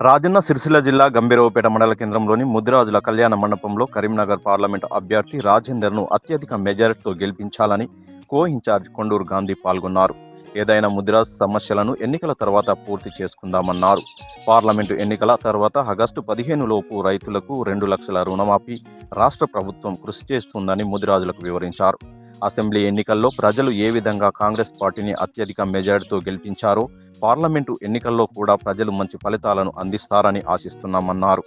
రాజన్న సిరిసిల్ల జిల్లా గంభీరవపేట మండల కేంద్రంలోని ముదిరాజుల కళ్యాణ మండపంలో కరీంనగర్ పార్లమెంట్ అభ్యర్థి రాజేందర్ను అత్యధిక మెజారిటీతో గెలిపించాలని కో ఇన్ఛార్జ్ కొండూరు గాంధీ పాల్గొన్నారు. ఏదైనా ముదిరాజ్ సమస్యలను ఎన్నికల తర్వాత పూర్తి చేసుకుందామన్నారు. పార్లమెంటు ఎన్నికల తర్వాత ఆగస్టు పదిహేను లోపు రైతులకు రెండు లక్షల రుణమాఫీ రాష్ట్ర ప్రభుత్వం కృషి చేస్తుందని ముదిరాజులకు వివరించారు. అసెంబ్లీ ఎన్నికల్లో ప్రజలు ఏ విధంగా కాంగ్రెస్ పార్టీని అత్యధిక మెజారిటీతో గెలిపించారో పార్లమెంటు ఎన్నికల్లో కూడా ప్రజలు మంచి ఫలితాలను అందిస్తారని ఆశిస్తున్నామన్నారు.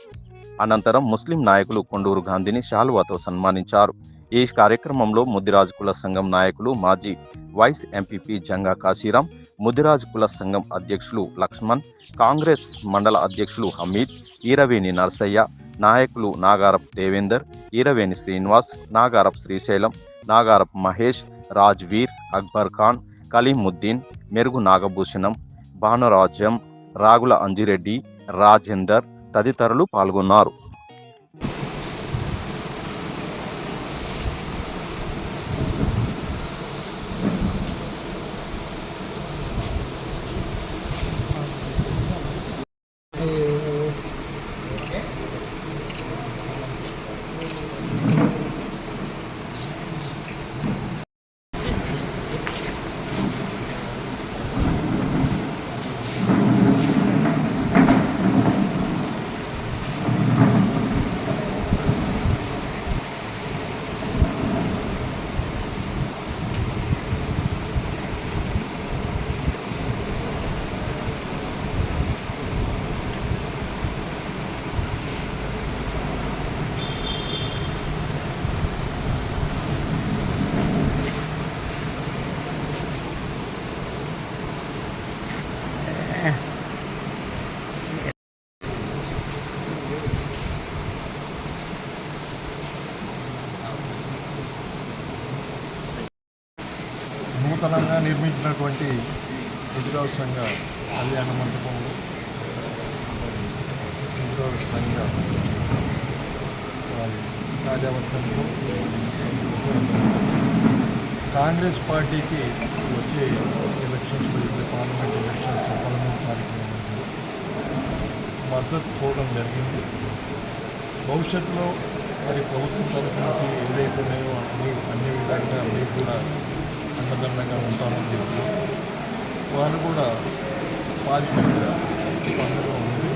అనంతరం ముస్లిం నాయకులు కొండూరు గాంధీని షాలువాతో సన్మానించారు. ఈ కార్యక్రమంలో ముదిరాజ్ కుల సంఘం నాయకులు మాజీ వైస్ ఎంపీపీ జంగా కాశీరాం ముదిరాజ్ కుల సంఘం అధ్యక్షులు లక్ష్మణ్ కాంగ్రెస్ మండల అధ్యక్షులు హమీద్ ఈరవేణి నర్సయ్య నాయకులు నాగారప్ దేవేందర్ ఈరవేణి శ్రీనివాస్ నాగారప్ శ్రీశైలం నాగారప్ మహేష్ రాజ్వీర్ అక్బర్ ఖాన్ కలీముద్దీన్ మెరుగు నాగభూషణం భానురాజ్యం రాగుల అంజిరెడ్డి రాజేందర్ తదితరులు పాల్గొన్నారు. నూతనంగా నిర్మించినటువంటి ఇందిరావు సంఘ కళ్యాణ మండపంలో ఇందిరావు సంఘ వారి కార్యవర్గంలో కాంగ్రెస్ పార్టీకి వచ్చే ఎలక్షన్స్ పార్లమెంట్ ఎలక్షన్స్ పదమూడు తారీఖున మద్దతు పోవడం జరిగింది. భవిష్యత్తులో మరి ప్రభుత్వం తరఫు ఏదైతే ఉన్నాయో అన్ని అన్ని విధంగా మీకు కూడా అంతర్గతంగా ఉంటామని చెప్పి వారు కూడా పాజిటివ్గా పండుగ ఉంది.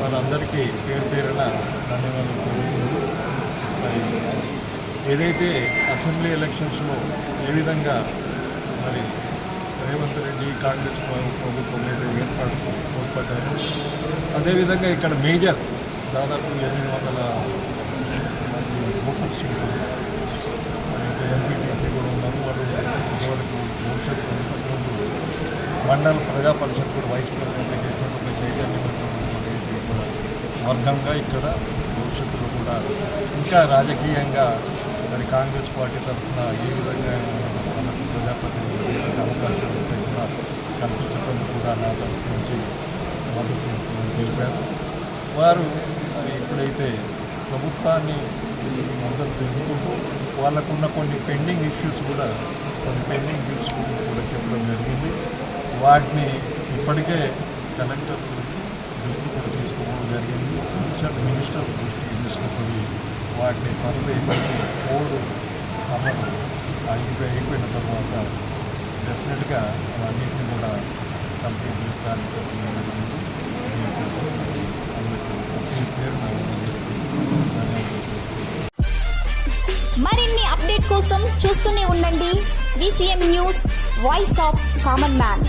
వారందరికీ పేరు పేరున ధన్యవాదాలు కోరుకుంటూ మరి ఏదైతే అసెంబ్లీ ఎలక్షన్స్లో ఏ విధంగా మరి రేవంత్ రెడ్డి కాంగ్రెస్ ప్రభుత్వం మీద ఏర్పాటు తోడ్పడ్డారు అదేవిధంగా ఇక్కడ మేజర్ దాదాపు ఎనిమిది వందల మంది ఓటర్స్ మండల ప్రజా పరిషత్ కూడా వైస్ ప్రెసిడెంట్ వర్గంగా ఇక్కడ భవిష్యత్తులో కూడా ఇంకా రాజకీయంగా మరి కాంగ్రెస్ పార్టీ తరఫున ఏ విధంగా మనకు ప్రజాప్రతినిధులకు అవకాశాలు ఉంటాయి కూడా కల్పించడం కూడా నా తరఫు నుంచి మద్దతు తెలిపారు. వారు మరి ఇప్పుడైతే ప్రభుత్వాన్ని మద్దతు తెలుపుకుంటూ వాళ్ళకున్న కొన్ని పెండింగ్ ఇష్యూస్ కూడా కొన్ని పెండింగ్ బిల్స్ కూడా చెప్పడం వాటిని ఇప్పటికే కలెక్టర్ దృష్టి కూడా తీసుకోవడం జరిగింది. కన్సర్న్ మినిస్టర్ దృష్టికి తీసుకుపోయి వాటిని త్వరలో ఇప్పటికీ కోడ్ అమలు అయిపోయి అయిపోయిన తర్వాత డెఫినెట్గా అవన్నింటినీ కూడా కంప్లీట్ చేస్తానికి మరిన్ని అప్డేట్ కోసం చూస్తూనే ఉండండి. VCM news voice of common man